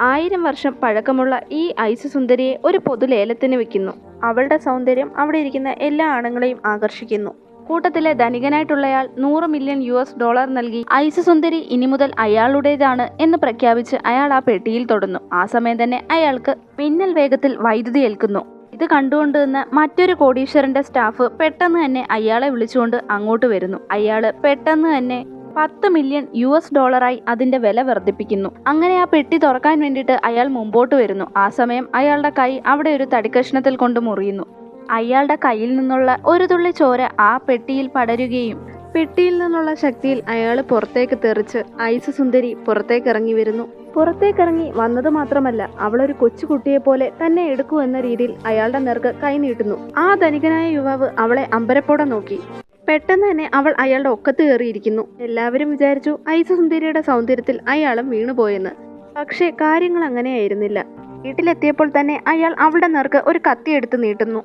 ആയിരം വർഷം പഴക്കമുള്ള ഈ ഐസ് സുന്ദരിയെ ഒരു പൊതുലേലത്തിന് വെക്കുന്നു. അവളുടെ സൗന്ദര്യം അവിടെ ഇരിക്കുന്ന എല്ലാ ആണുങ്ങളെയും ആകർഷിക്കുന്നു. കൂട്ടത്തിലെ ധനികനായിട്ടുള്ളയാൾ നൂറ് മില്യൺ യു എസ് ഡോളർ നൽകി ഐസ് സുന്ദരി ഇനി മുതൽ അയാളുടേതാണ് എന്ന് പ്രഖ്യാപിച്ച് അയാൾ ആ പെട്ടിയിൽ തൊടുന്നു. ആ സമയം തന്നെ അയാൾക്ക് മിന്നൽ വേഗത്തിൽ വൈദ്യുതി ഏൽക്കുന്നു. ഇത് കണ്ടുകൊണ്ട് നിന്ന് മറ്റൊരു കോടീശ്വരന്റെ സ്റ്റാഫ് പെട്ടെന്ന് തന്നെ അയാളെ വിളിച്ചുകൊണ്ട് അങ്ങോട്ട് വരുന്നു. അയാൾ പെട്ടെന്ന് തന്നെ പത്ത് മില്യൺ യു എസ് ഡോളറായി അതിന്റെ വില വർദ്ധിപ്പിക്കുന്നു. അങ്ങനെ ആ പെട്ടി തുറക്കാൻ വേണ്ടിയിട്ട് അയാൾ മുമ്പോട്ട് വരുന്നു. ആ സമയം അയാളുടെ കൈ അവിടെ ഒരു തടിക്കഷ്ണത്തിൽ കൊണ്ട് മുറിയുന്നു. അയാളുടെ കയ്യിൽ നിന്നുള്ള ഒരു തുള്ളി ചോര ആ പെട്ടിയിൽ പടരുകയും പെട്ടിയിൽ നിന്നുള്ള ശക്തിയിൽ അയാൾ പുറത്തേക്ക് തെറിച്ച് ഐസ് സുന്ദരി പുറത്തേക്ക് ഇറങ്ങി വരുന്നു. പുറത്തേക്ക് ഇറങ്ങി വന്നത് മാത്രമല്ല അവളൊരു കൊച്ചുകുട്ടിയെ പോലെ തന്നെ എടുക്കൂ എന്ന രീതിയിൽ അയാളുടെ നേർക്ക് കൈ നീട്ടുന്നു. ആ ധനികനായ യുവാവ് അവളെ അമ്പരപ്പോടെ നോക്കി. പെട്ടെന്ന് തന്നെ അവൾ അയാളുടെ ഒക്കത്ത് കയറിയിരിക്കുന്നു. എല്ലാവരും വിചാരിച്ചു ഐസസുന്ദരിയുടെ സൗന്ദര്യത്തിൽ അയാളും വീണുപോയെന്ന് പക്ഷേ കാര്യങ്ങൾ അങ്ങനെയായിരുന്നില്ല. വീട്ടിലെത്തിയപ്പോൾ തന്നെ അയാൾ അവളുടെ നേർക്ക് ഒരു കത്തി എടുത്ത് നീട്ടുന്നു.